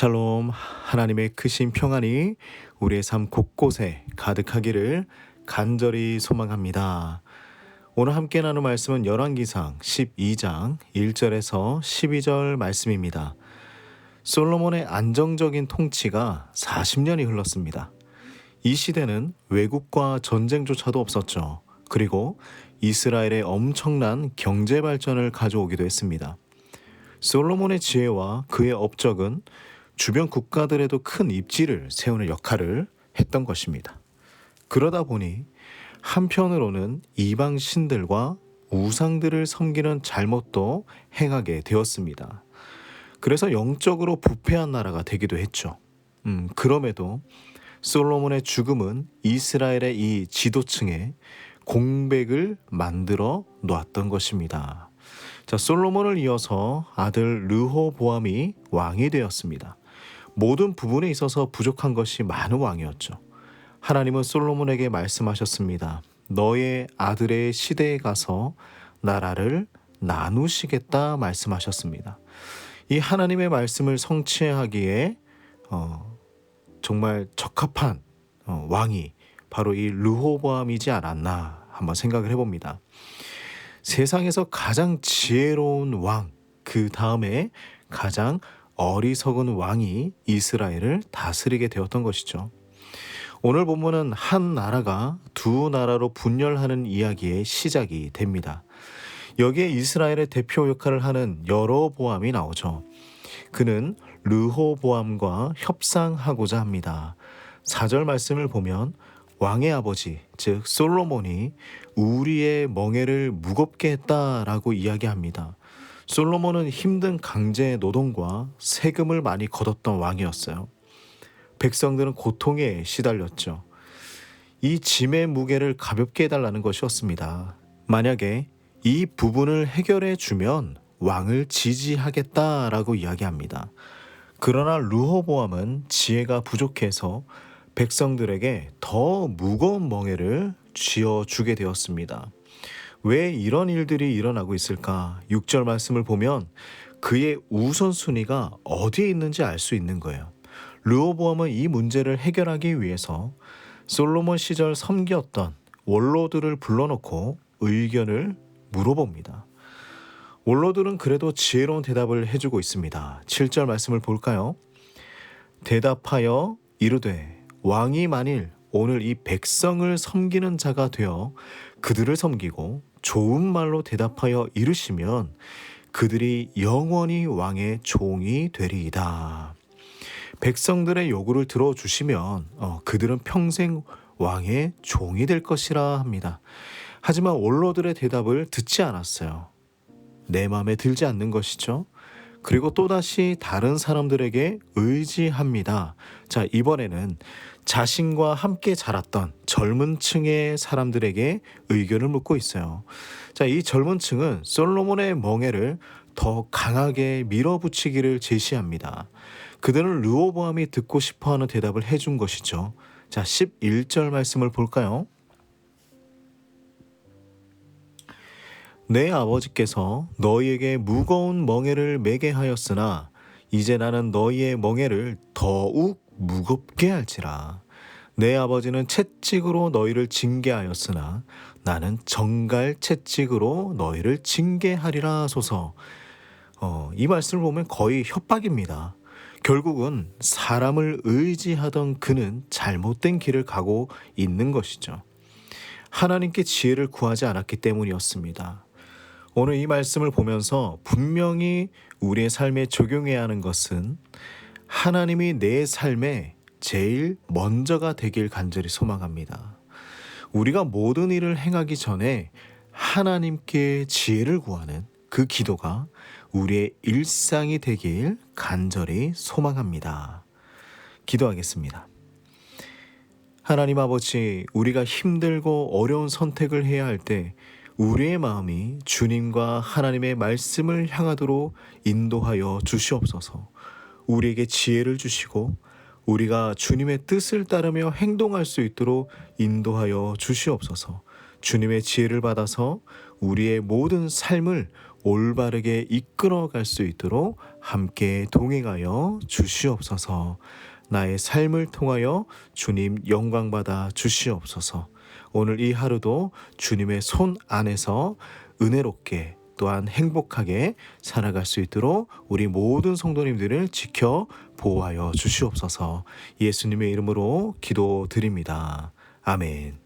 샬롬 하나님의 크신 평안이 우리의 삶 곳곳에 가득하기를 간절히 소망합니다. 오늘 함께 나눌 말씀은 열왕기상 12장 1절에서 12절 말씀입니다. 솔로몬의 안정적인 통치가 40년이 흘렀습니다. 이 시대는 외국과 전쟁조차도 없었죠. 그리고 이스라엘의 엄청난 경제 발전을 가져오기도 했습니다. 솔로몬의 지혜와 그의 업적은 주변 국가들에도 큰 입지를 세우는 역할을 했던 것입니다. 그러다 보니 한편으로는 이방 신들과 우상들을 섬기는 잘못도 행하게 되었습니다. 그래서 영적으로 부패한 나라가 되기도 했죠. 음, 그럼에도 솔로몬의 죽음은 이스라엘의 이 지도층에 공백을 만들어 놓았던 것입니다. 자, 솔로몬을 이어서 아들 르호보암이 왕이 되었습니다. 모든 부분에 있어서 부족한 것이 많은 왕이었죠. 하나님은 솔로몬에게 말씀하셨습니다. 너의 아들의 시대에 가서 나라를 나누시겠다 말씀하셨습니다. 이 하나님의 말씀을 성취하기에 어, 정말 적합한 어, 왕이 바로 이 르호보암이지 않았나 한번 생각을 해봅니다. 세상에서 가장 지혜로운 왕, 그 다음에 가장 어리석은 왕이 이스라엘을 다스리게 되었던 것이죠. 오늘 본문은 한 나라가 두 나라로 분열하는 이야기의 시작이 됩니다. 여기에 이스라엘의 대표 역할을 하는 여로보암이 나오죠. 그는 르호보암과 협상하고자 합니다. 4절 말씀을 보면 왕의 아버지, 즉 솔로몬이 우리의 멍에를 무겁게 했다라고 이야기합니다. 솔로몬은 힘든 강제 노동과 세금을 많이 걷었던 왕이었어요. 백성들은 고통에 시달렸죠. 이 짐의 무게를 가볍게 해달라는 것이었습니다. 만약에 이 부분을 해결해 주면 왕을 지지하겠다라고 이야기합니다. 그러나 르호보암은 지혜가 부족해서 백성들에게 더 무거운 멍에를 쥐어 주게 되었습니다. 왜 이런 일들이 일어나고 있을까? 6절 말씀을 보면 그의 우선순위가 어디에 있는지 알 수 있는 거예요. 르호보암은 이 문제를 해결하기 위해서 솔로몬 시절 섬겼던 원로들을 불러놓고 의견을 물어봅니다. 원로들은 그래도 지혜로운 대답을 해주고 있습니다. 7절 말씀을 볼까요? 대답하여 이르되 왕이 만일 오늘 이 백성을 섬기는 자가 되어 그들을 섬기고 좋은 말로 대답하여 이르시면 그들이 영원히 왕의 종이 되리이다. 백성들의 요구를 들어주시면 어, 그들은 평생 왕의 종이 될 것이라 합니다. 하지만 원로들의 대답을 듣지 않았어요. 내 마음에 들지 않는 것이죠. 그리고 또다시 다른 사람들에게 의지합니다. 자, 이번에는 자신과 함께 자랐던 젊은 층의 사람들에게 의견을 묻고 있어요. 자, 이 젊은 층은 솔로몬의 멍에를 더 강하게 밀어붙이기를 제시합니다. 그들은 르오보암이 듣고 싶어 하는 대답을 해준 것이죠. 자, 11절 말씀을 볼까요? 내 아버지께서 너희에게 무거운 멍에를 매게 하였으나 이제 나는 너희의 멍에를 더욱 무겁게 할지라. 내 아버지는 채찍으로 너희를 징계하였으나 나는 정갈 채찍으로 너희를 징계하리라 소서. 어, 이 말씀을 보면 거의 협박입니다. 결국은 사람을 의지하던 그는 잘못된 길을 가고 있는 것이죠. 하나님께 지혜를 구하지 않았기 때문이었습니다. 오늘 이 말씀을 보면서 분명히 우리의 삶에 적용해야 하는 것은 하나님이 내 삶에 제일 먼저가 되길 간절히 소망합니다. 우리가 모든 일을 행하기 전에 하나님께 지혜를 구하는 그 기도가 우리의 일상이 되길 간절히 소망합니다. 기도하겠습니다. 하나님 아버지, 우리가 힘들고 어려운 선택을 해야 할 때 우리의 마음이 주님과 하나님의 말씀을 향하도록 인도하여 주시옵소서. 우리에게 지혜를 주시고 우리가 주님의 뜻을 따르며 행동할 수 있도록 인도하여 주시옵소서. 주님의 지혜를 받아서 우리의 모든 삶을 올바르게 이끌어 갈 수 있도록 함께 동행하여 주시옵소서. 나의 삶을 통하여 주님 영광받아 주시옵소서. 오늘 이 하루도 주님의 손 안에서 은혜롭게 또한 행복하게 살아갈 수 있도록 우리 모든 성도님들을 지켜 보호하여 주시옵소서. 예수님의 이름으로 기도드립니다. 아멘.